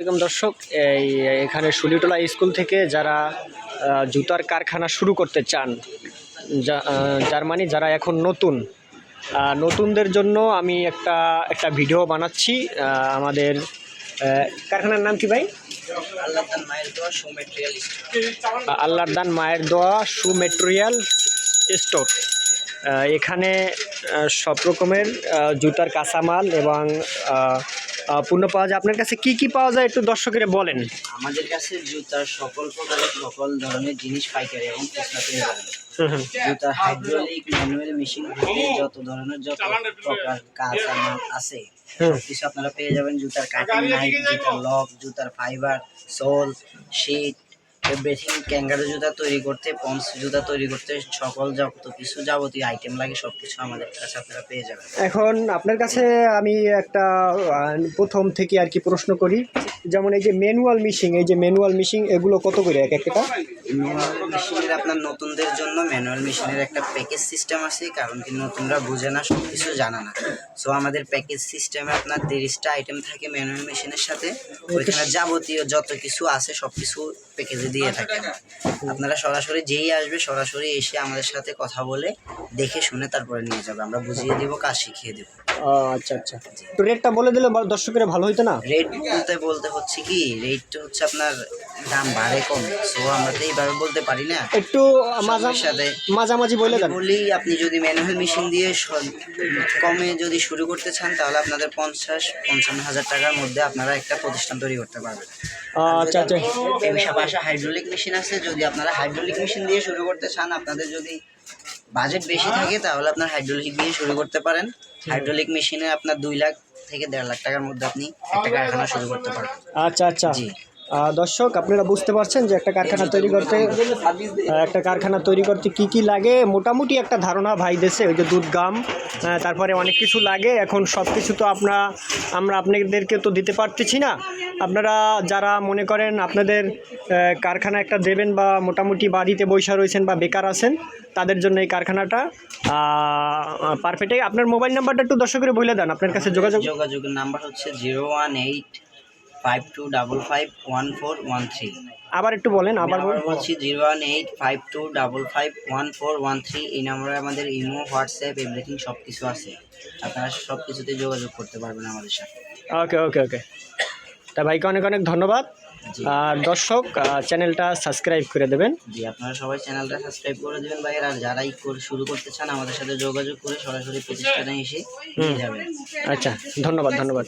এরকম দর্শক এই এখানে শুলিটোলা স্কুল থেকে যারা জুতার কারখানা শুরু করতে চান আহ, যার মানে যারা এখন নতুন নতুনদের জন্য আমি একটা একটা ভিডিও বানাচ্ছি আমাদের কারখানার নাম কি ভাই? আল্লাহ আল্লাহর দান মায়ের দোয়া শু মেটেরিয়াল স্টোর এখানে সব রকমের জুতার কাঁচামাল এবং পণ্য পাওয়া যায়। আপনার কাছে কি কি পাওয়া যায় একটু দর্শকের বলেন। আমাদের কাছে জুতার সকল প্রকারের সকল ধরনের জিনিস পাইকারি এবং খুচরা পেয়ে যাবেন জুতার হাইড্রোলিক ম্যানুয়াল মেশিন যত ধরনের যত প্রকার কাজ আমার আছে সবকিছু কিছু আপনারা পেয়ে যাবেন। জুতার কাটিং জুতার লক জুতার fibre sole sheet everything kangaroo জুতা তৈরি করতে পন্স জুতা তৈরি করতে সকল যত কিছু যাবতীয় আইটেম লাগে সব কিছু আমাদের কাছে আপনারা পেয়ে যাবেন। এখন আপনার কাছে আমি একটা প্রথম থেকে আর কি প্রশ্ন করি। যেমন এই যে ম্যানুয়াল মিশিং এই যে ম্যানুয়াল মিশিং এগুলো কত করে এক একটা ম্যানুয়াল মেশিনের আপনার নতুনদের জন্য ম্যানুয়াল মেশিনের একটা প্যাকেজ সিস্টেম আছে কারণ কি নতুনরা বুঝে না সব কিছু জানা না। সো আমাদের প্যাকেজ সিস্টেমে আপনার তিরিশটা আইটেম থাকে ম্যানুয়াল মেশিনের সাথে। ওইখানে যাবতীয় যত কিছু আছে সব কিছু প্যাকেজে দিয়ে থাকি আপনারা সরাসরি যেই আসবে সরাসরি এসে আমাদের সাথে কথা বলে দেখে শুনে তারপরে নিয়ে যাবে। আমরা বুঝিয়ে দিব কাজ শিখিয়ে দেবো। আচ্ছা আচ্ছা। তো রেটটা বলে দিলে দর্শকের ভালো হইতো না? রেট বলতে বলতে হচ্ছে কি রেটটা হচ্ছে আপনার দাম বাড়ে কম। সো আমরা তো এইভাবে বলতে পারি না। একটু সাথে মাঝামাঝি বলে দেন। বলি আপনি যদি ম্যানুয়াল মেশিন দিয়ে কমে যদি শুরু করতে চান তাহলে আপনাদের পঞ্চাশ পঞ্চান্ন হাজার টাকার মধ্যে আপনারা একটা প্রতিষ্ঠান তৈরি করতে পারবেন। আচ্ছা আচ্ছা। হাইড্রোলিক মেশিন আছে যদি আপনারা হাইড্রোলিক মেশিন দিয়ে শুরু করতে চান আপনাদের যদি বাজেট বেশি থাকে তাহলে আপনার হাইড্রোলিক দিয়ে শুরু করতে পারেন। হাইড্রোলিক মেশিনে আপনার দুই লাখ থেকে দেড় লাখ টাকার মধ্যে আপনি একটা কারখানা শুরু করতে পারবেন। আচ্ছা আচ্ছা। জি। দর্শক, আপনারা বুঝতে পারছেন যে একটা কারখানা তৈরি করতে একটা কারখানা তৈরি করতে কি কি লাগে? মোটামুটি একটা ধারণা ভাই দেশে, ওই যে দুধ গাম তারপরে অনেক কিছু লাগে। এখন সব কিছু তো আপনার আমরা আপনাদেরকে তো দিতে পারতেছি না। আপনারা যারা মনে করেন আপনাদের কারখানা একটা দেবেন বা মোটামুটি বাড়িতে বৈশা রয়েছেন বা বেকার আছেন, তাদের জন্য এই কারখানাটা পারফেক্ট আপনার মোবাইল নাম্বারটা একটু দর্শকের বলে দেন, আপনার কাছে যোগাযোগ। যোগাযোগের নাম্বার হচ্ছে zero one eight five two double five one four one three আবার একটু বলেন আবার বলছি zero one eight five two double five one four one three এই নাম্বারে আমাদের ইমো হোয়াটসঅ্যাপ এভরিথিং সব কিছু আছে। আপনারা সব কিছুতে যোগাযোগ করতে পারবেন আমাদের সাথে। ওকে ওকে ওকে। তা ভাইকে অনেক অনেক ধন্যবাদ। আর দর্শক চ্যানেলটা সাবস্ক্রাইব করে দেবেন। জি আপনারা সবাই চ্যানেলটা সাবস্ক্রাইব করে দেবেন ভাইয়ের। আর যারাই করে শুরু করতে চান আমাদের সাথে যোগাযোগ করে সরাসরি প্রতিষ্ঠানে এসে নিয়ে যাবেন। আচ্ছা ধন্যবাদ ধন্যবাদ।